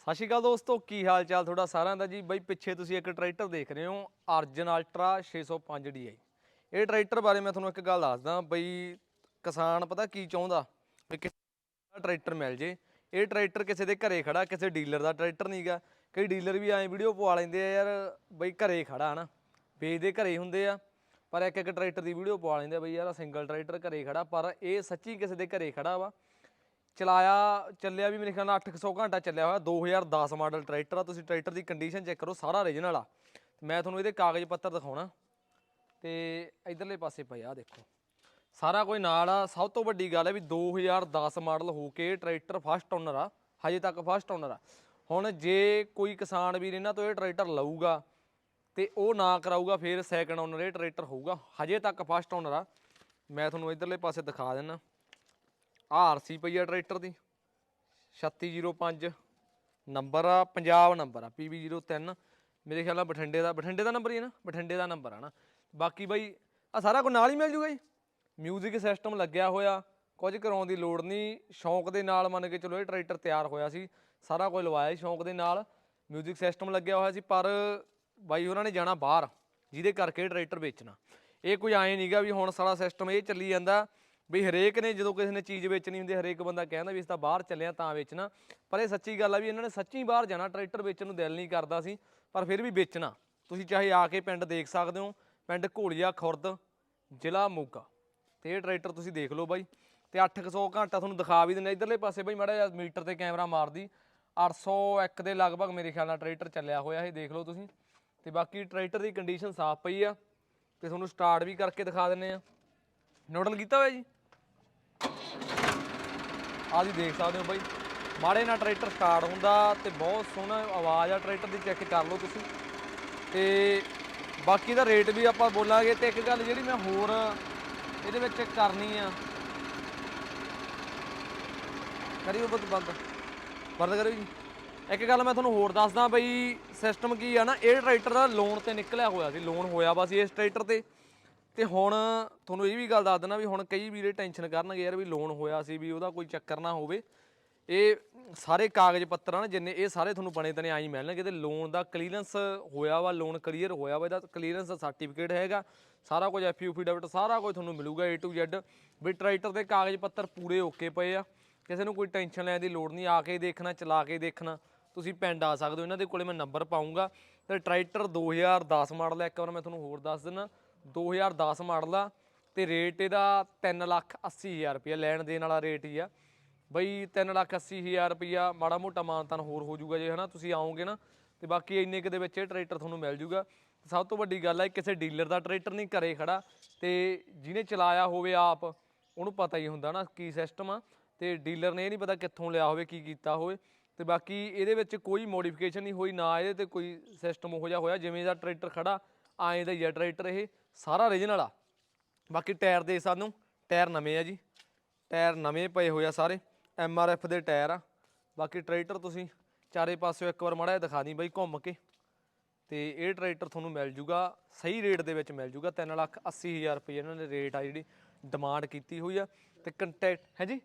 ਸਤਿ ਸ਼੍ਰੀ ਅਕਾਲ ਦੋਸਤੋ, ਕੀ ਹਾਲ ਚਾਲ ਤੁਹਾਡਾ ਸਾਰਿਆਂ ਦਾ ਜੀ? ਬਈ, ਪਿੱਛੇ ਤੁਸੀਂ ਇੱਕ ਟਰੈਕਟਰ ਦੇਖ ਰਹੇ ਹੋ, ਅਰਜਨ ਅਲਟਰਾ 605 DI ਇਹ ਟਰੈਕਟਰ ਬਾਰੇ ਮੈਂ ਤੁਹਾਨੂੰ ਇੱਕ ਗੱਲ ਦੱਸਦਾ, ਬਈ ਕਿਸਾਨ ਪਤਾ ਕੀ ਚਾਹੁੰਦਾ? ਵੀ ਕਿਸੇ ਦਾ ਟਰੈਕਟਰ ਮਿਲ ਜੇ। ਇਹ ਟਰੈਕਟਰ ਕਿਸੇ ਦੇ ਘਰੇ ਖੜਾ, ਕਿਸੇ ਡੀਲਰ ਦਾ ਟਰੈਕਟਰ ਨਹੀਂਗਾ ਕਈ ਡੀਲਰ ਵੀ ਐਂ ਵੀਡੀਓ ਪਵਾ ਲੈਂਦੇ ਆ, ਯਾਰ ਬਈ ਘਰੇ ਖੜਾ ਹਨਾ। ਵੇਚਦੇ ਘਰੇ ਹੁੰਦੇ ਆ, ਪਰ ਇੱਕ ਇੱਕ ਟਰੈਕਟਰ ਦੀ ਵੀਡੀਓ ਪਵਾ ਲੈਂਦੇ ਆ, ਬਈ ਯਾਰ ਸਿੰਗਲ ਟਰੈਕਟਰ ਘਰੇ ਖੜਾ, ਪਰ ਇਹ ਸੱਚੀ ਕਿਸੇ ਦੇ ਘਰੇ ਖੜਾ ਵਾ? ਚਲਾਇਆ, ਚੱਲਿਆ ਵੀ ਮੇਰੇ ਖਿਆਲ ਨਾਲ 800 ਘੰਟਾ ਚੱਲਿਆ ਹੋਇਆ 2010 ਮਾਡਲ ਟਰੈਕਟਰ ਆ, ਤੁਸੀਂ ਟਰੈਕਟਰ ਦੀ ਕੰਡੀਸ਼ਨ ਚੈੱਕ ਕਰੋ, ਸਾਰਾ ਓਰੀਜਨਲ ਆ। ਤੇ ਮੈਂ ਤੁਹਾਨੂੰ ਇਹਦੇ ਕਾਗਜ਼ ਪੱਤਰ ਦਿਖਾਉਣਾ। ਤੇ ਇਧਰਲੇ ਪਾਸੇ ਪਏ ਆ ਦੇਖੋ। ਸਾਰਾ ਕੋਈ ਨਾਲ ਆ, ਸਭ ਤੋਂ ਵੱਡੀ ਗੱਲ ਹੈ ਵੀ 2010 ਮਾਡਲ ਹੋ ਕੇ ਟਰੈਕਟਰ ਫਸਟ ਓਨਰ ਆ, ਹਜੇ ਤੱਕ ਫਸਟ ਓਨਰ ਆ। ਹੁਣ ਜੇ ਕੋਈ ਕਿਸਾਨ ਵੀਰ ਇਹਨਾਂ ਤੋਂ ਇਹ ਟਰੈਕਟਰ ਲਊਗਾ, ਤੇ ਉਹ ਨਾ ਕਰਾਊਗਾ, ਫਿਰ ਸੈਕੰਡ ਓਨਰ ਇਹ ਟਰੈਕਟਰ ਹੋਊਗਾ, ਹਜੇ ਤੱਕ ਫਸਟ ਓਨਰ ਆ। ਮੈਂ ਤੁਹਾਨੂੰ ਇਧਰਲੇ ਪਾਸੇ ਦਿਖਾ ਦਿੰਨਾ। ਆਰਸੀ ਪਈ ਆ ਟਰੈਕਟਰ ਦੀ। 3605 ਨੰਬਰ ਆ, ਪੰਜਾਬ ਨੰਬਰ ਆ PB03 ਮੇਰੇ ਖਿਆਲ ਨਾਲ ਬਠਿੰਡੇ ਦਾ ਬਠਿੰਡੇ ਦਾ ਨੰਬਰ ਹੀ ਹੈ ਨਾ, ਬਠਿੰਡੇ ਦਾ ਨੰਬਰ ਆ ਨਾ। ਬਾਕੀ ਬਾਈ ਆ ਸਾਰਾ ਕੁਝ ਨਾਲ ਹੀ ਮਿਲ ਜੂਗਾ ਜੀ। ਮਿਊਜ਼ਿਕ ਸਿਸਟਮ ਲੱਗਿਆ ਹੋਇਆ, ਕੁਝ ਕਰਾਉਣ ਦੀ ਲੋੜ ਨਹੀਂ। ਸ਼ੌਂਕ ਦੇ ਨਾਲ ਮੰਨ ਕੇ ਚਲੋ ਇਹ ਟਰੈਕਟਰ ਤਿਆਰ ਹੋਇਆ ਸੀ। ਸਾਰਾ ਕੁਝ ਲਵਾਇਆ ਸੀ ਸ਼ੌਂਕ ਦੇ ਨਾਲ। ਮਿਊਜ਼ਿਕ ਸਿਸਟਮ ਲੱਗਿਆ ਹੋਇਆ ਸੀ, ਪਰ ਬਾਈ ਉਹਨਾਂ ਨੇ ਜਾਣਾ ਬਾਹਰ, ਜਿਹਦੇ ਕਰਕੇ ਟਰੈਕਟਰ ਵੇਚਣਾ। ਇਹ ਕੋਈ ਐਂ ਨਹੀਂਗਾ ਵੀ ਹੁਣ ਸਾਰਾ ਸਿਸਟਮ ਇਹ ਚੱਲੀ ਜਾਂਦਾ। ਵੀ ਹਰੇਕ ਨੇ ਜਦੋਂ ਕਿਸੇ ਨੇ ਚੀਜ਼ ਵੇਚਣੀ ਹੁੰਦੀ, ਹਰੇਕ ਬੰਦਾ ਕਹਿੰਦਾ ਵੀ ਇਸ ਤਾਂ ਬਾਹਰ ਚੱਲਿਆ ਤਾਂ ਵੇਚਣਾ। ਪਰ ਇਹ ਸੱਚੀ ਗੱਲ ਆ ਵੀ ਇਹਨਾਂ ਨੇ ਸੱਚੀ ਬਾਹਰ ਜਾਣਾ, ਟਰੈਕਟਰ ਵੇਚਣ ਨੂੰ ਦਿਲ ਨਹੀਂ ਕਰਦਾ ਸੀ, ਪਰ ਫਿਰ ਵੀ ਵੇਚਣਾ। ਤੁਸੀਂ ਚਾਹੇ ਆ ਕੇ ਪਿੰਡ ਦੇਖ ਸਕਦੇ ਹੋ, ਪਿੰਡ ਘੋਲੀਆ ਖੁਰਦ, ਜ਼ਿਲ੍ਹਾ ਮੋਗਾ। ਤੇ ਇਹ ਟਰੈਕਟਰ ਤੁਸੀਂ ਦੇਖ ਲਓ ਬਾਈ, ਤੇ 800 ਘੰਟਾ ਤੁਹਾਨੂੰ ਦਿਖਾ ਵੀ ਦਿੰਦੇ ਇਧਰਲੇ ਪਾਸੇ ਬਾਈ ਮਾੜਾ ਜਿਹਾ ਮੀਟਰ ਤੇ ਕੈਮਰਾ ਮਾਰਦੀ 801 ਦੇ ਲਗਭਗ ਮੇਰੇ ਖਿਆਲ ਨਾਲ ਟਰੈਕਟਰ ਚੱਲਿਆ ਹੋਇਆ ਇਹ, ਦੇਖ ਲਓ ਤੁਸੀਂ। ਤੇ ਬਾਕੀ ਟਰੈਕਟਰ ਦੀ ਕੰਡੀਸ਼ਨ ਸਾਫ਼ ਪਈ ਆ, ਤੇ ਤੁਹਾਨੂੰ ਸਟਾਰਟ ਵੀ ਕਰਕੇ ਦਿਖਾ ਦਿੰਨੇ ਆ। ਨੋਡਲ ਕੀਤਾ ਹੋਇਆ ਜੀ? ਆਹ ਜੀ ਦੇਖ ਸਕਦੇ ਹੋ ਬਾਈ। ਮਾੜੇ ਨਾਲ ਟਰੈਕਟਰ ਸਟਾਰਟ ਹੁੰਦਾ ਤੇ ਬਹੁਤ ਸੋਹਣਾ ਆਵਾਜ਼ ਆ, ਟਰੈਕਟਰ ਦੀ ਚੈੱਕ ਕਰ ਲਓ ਤੁਸੀਂ। ਤੇ ਬਾਕੀ ਦਾ ਰੇਟ ਵੀ ਆਪਾਂ ਬੋਲਾਂਗੇ ਤੇ ਇੱਕ ਗੱਲ ਜਿਹੜੀ ਮੈਂ ਹੋਰ ਇਹਦੇ ਵਿੱਚ ਕਰਨੀ ਆ। ਕਰਿਓ ਬੰਦ ਬੰਦ। ਬੰਦ ਕਰਿਓ ਜੀ। ਇੱਕ ਗੱਲ ਮੈਂ ਤੁਹਾਨੂੰ ਹੋਰ ਦੱਸਦਾ ਬਈ ਸਿਸਟਮ ਕੀ ਆ ਨਾ, ਇਹ ਟਰੈਕਟਰ ਦਾ ਲੋਨ ਤੇ ਨਿਕਲਿਆ ਹੋਇਆ ਸੀ। ਲੋਨ ਹੋਇਆ ਵਾ ਸੀ ਇਸ ਟਰੈਕਟਰ ਤੇ। ਤੇ ਹੁਣ ਤੁਹਾਨੂੰ ਇਹ ਵੀ ਗੱਲ ਦੱਸ ਦਿੰਦਾ ਵੀ ਹੁਣ ਕਈ ਵੀਰੇ ਟੈਨਸ਼ਨ ਕਰਨਗੇ ਯਾਰ ਵੀ ਲੋਨ ਹੋਇਆ ਸੀ ਵੀ ਉਹਦਾ ਕੋਈ ਚੱਕਰ ਨਾ ਹੋਵੇ। ਇਹ ਸਾਰੇ ਕਾਗਜ਼ ਪੱਤਰ ਆ ਨਾ ਜਿੰਨੇ, ਇਹ ਸਾਰੇ ਤੁਹਾਨੂੰ ਬਣੇ ਤਨੇ ਆਈ ਮਿਲਣਗੇ ਤੇ ਲੋਨ ਦਾ ਕਲੀਅਰੈਂਸ ਹੋਇਆ ਵਾ ਲੋਨ ਕਲੀਅਰ ਹੋਇਆ ਵਾ, ਇਹਦਾ ਕਲੀਅਰੈਂਸ ਸਰਟੀਫਿਕੇਟ ਹੈਗਾ। ਸਾਰਾ ਕੁਝ ਐਫਯੂਫੀ ਡੈਬਿਟ ਸਾਰਾ ਕੁਝ ਤੁਹਾਨੂੰ ਮਿਲੂਗਾ A to Z ਵੀ ਟਰੈਕਟਰ ਦੇ ਕਾਗਜ਼ ਪੱਤਰ ਪੂਰੇ ਓਕੇ ਪਏ ਆ। ਕਿਸੇ ਨੂੰ ਕੋਈ ਟੈਨਸ਼ਨ ਲੈਣ ਦੀ ਲੋੜ ਨਹੀਂ, ਆ ਕੇ ਦੇਖਣਾ, ਚਲਾ ਕੇ ਦੇਖਣਾ। ਤੁਸੀਂ ਪਿੰਡ ਆ ਸਕਦੇ ਹੋ, ਇਹਨਾਂ ਦੇ ਕੋਲੇ ਮੈਂ ਨੰਬਰ ਪਾਉਂਗਾ ਤੇ ਟਰੈਕਟਰ 2010 ਮਾਡਲ ਹੈ ਇੱਕ ਵਾਰ ਮੈਂ ਤੁਹਾਨੂੰ ਹੋਰ ਦੱਸ ਦਿੰਦਾ। 2010 ਮਾਡਲ ਆ ਤੇ ਰੇਟ ਇਹਦਾ 3 ਲੱਖ 80 ਹਜ਼ਾਰ ਰੁਪਇਆ ਲੈਣ ਦੇਣ ਵਾਲਾ ਰੇਟ ਹੀ ਆ। ਬਈ 3 ਲੱਖ 80 ਹਜ਼ਾਰ ਰੁਪਇਆ ਮਾੜਾ ਮੋਟਾ ਮਾਨਤਾਨ ਹੋਰ ਹੋ ਜਾਊਗਾ ਜੇ ਹਨਾ ਤੁਸੀਂ ਆਓਗੇ ਨਾ ਤੇ ਬਾਕੀ ਇੰਨੇ ਕੁ ਦੇ ਵਿੱਚ ਇਹ ਟਰੈਕਟਰ ਤੁਹਾਨੂੰ ਮਿਲ ਜਾਊਗਾ। ਸਭ ਤੋਂ ਵੱਡੀ ਗੱਲ ਹੈ ਕਿਸੇ ਡੀਲਰ ਦਾ ਟਰੈਕਟਰ ਨਹੀਂ ਘਰੇ ਖੜਾ ਤੇ ਜਿਹਨੇ ਚਲਾਇਆ ਹੋਵੇ ਆਪ, ਉਹਨੂੰ ਪਤਾ ਹੀ ਹੁੰਦਾ ਨਾ ਕੀ ਸਿਸਟਮ ਆ ਤੇ ਡੀਲਰ ਨੇ ਇਹ ਨਹੀਂ ਪਤਾ ਕਿੱਥੋਂ ਲਿਆ ਹੋਵੇ, ਕੀ ਕੀਤਾ ਹੋਵੇ ਤੇ ਬਾਕੀ ਇਹਦੇ ਵਿੱਚ ਕੋਈ ਮੋਡੀਫਿਕੇਸ਼ਨ ਨਹੀਂ ਹੋਈ ਨਾ ਇਹਦੇ ਤੇ ਕੋਈ ਸਿਸਟਮ ਉਹੋ ਜਿਹਾ ਹੋਇਆ, ਜਿਵੇਂ ਦਾ ਟਰੈਕਟਰ ਖੜਾ ਆਏ ਦਾ ਹੀ ਆ ਟਰੈਕਟਰ ਇਹ, ਸਾਰਾ ਓਰੀਜਨਲ ਆ। ਬਾਕੀ ਟਾਇਰ ਦੇ ਸਾਨੂੰ ਟਾਇਰ ਨਵੇਂ ਆ ਜੀ। ਟਾਇਰ ਨਵੇਂ ਪਏ ਹੋਏ ਆ ਸਾਰੇ, ਐਮ ਆਰ ਐਫ ਦੇ ਟਾਇਰ ਆ। ਬਾਕੀ ਟਰੈਕਟਰ ਤੁਸੀਂ ਚਾਰੇ ਪਾਸਿਓਂ ਇੱਕ ਵਾਰ ਮਾੜਾ ਜਿਹਾ ਦਿਖਾ ਦੀ ਬਾਈ ਘੁੰਮ ਕੇ। ਤੇ ਇਹ ਟਰੈਕਟਰ ਤੁਹਾਨੂੰ ਮਿਲ ਜੂਗਾ, ਸਹੀ ਰੇਟ ਦੇ ਵਿੱਚ ਮਿਲ ਜੂਗਾ 3 ਲੱਖ 80 ਹਜ਼ਾਰ ਰੁਪਏ ਇਹਨਾਂ ਨੇ ਰੇਟ ਆ ਜਿਹੜੀ ਡਿਮਾਂਡ ਕੀਤੀ ਹੋਈ ਆ। ਤੇ ਕੰਟੈਕਟ ਹੈ ਜੀ?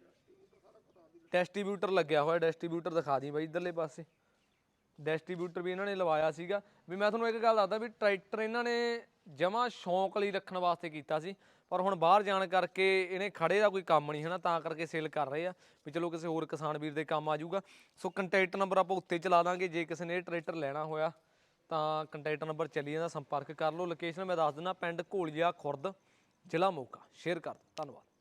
ਡਿਸਟ੍ਰੀਬਿਊਟਰ ਲੱਗਿਆ ਹੋਇਆ ਡਿਸਟ੍ਰੀਬਿਊਟਰ ਦਿਖਾ ਦੀ ਬਾਈ ਇਧਰਲੇ ਪਾਸੇ। ਡਿਸਟ੍ਰੀਬਿਊਟਰ ਵੀ ਇਹਨਾਂ ਨੇ ਲਵਾਇਆ ਸੀਗਾ। ਵੀ ਮੈਂ ਤੁਹਾਨੂੰ ਇੱਕ ਗੱਲ ਦੱਸਦਾ ਵੀ ਟਰੈਕਟਰ ਇਹਨਾਂ ਨੇ ਜਮਾ ਸ਼ੌਂਕ ਲਈ ਰੱਖਣ ਵਾਸਤੇ ਕੀਤਾ ਸੀ। ਪਰ ਹੁਣ ਬਾਹਰ ਜਾਣ ਕਰਕੇ ਇਹਨੇ ਖੜੇ ਦਾ ਕੋਈ ਕੰਮ ਨਹੀਂ ਹਨਾ, ਤਾਂ ਕਰਕੇ ਸੇਲ ਕਰ ਰਹੇ ਆ। ਵੀ ਚਲੋ ਕਿਸੇ ਹੋਰ ਕਿਸਾਨ ਵੀਰ ਦੇ ਕੰਮ ਆ ਜਾਊਗਾ। ਸੋ ਕੰਟੈਕਟ ਨੰਬਰ ਆਪਾਂ ਉੱਤੇ ਚਲਾ ਦਾਂਗੇ। ਜੇ ਕਿਸੇ ਨੇ ਇਹ ਟਰੈਕਟਰ ਲੈਣਾ ਹੋਇਆ, ਤਾਂ ਕੰਟੈਕਟ ਨੰਬਰ ਚੱਲੀ ਜਾਂਦਾ ਸੰਪਰਕ ਕਰ ਲਓ। ਲੋਕੇਸ਼ਨ ਮੈਂ ਦੱਸ ਦਿੰਦਾ, ਪਿੰਡ ਘੋਲੀਆ, ਖੁਰਦ, ਜ਼ਿਲ੍ਹਾ ਮੋਗਾ। ਸ਼ੇਅਰ ਕਰ ਦਿਓ। ਧੰਨਵਾਦ।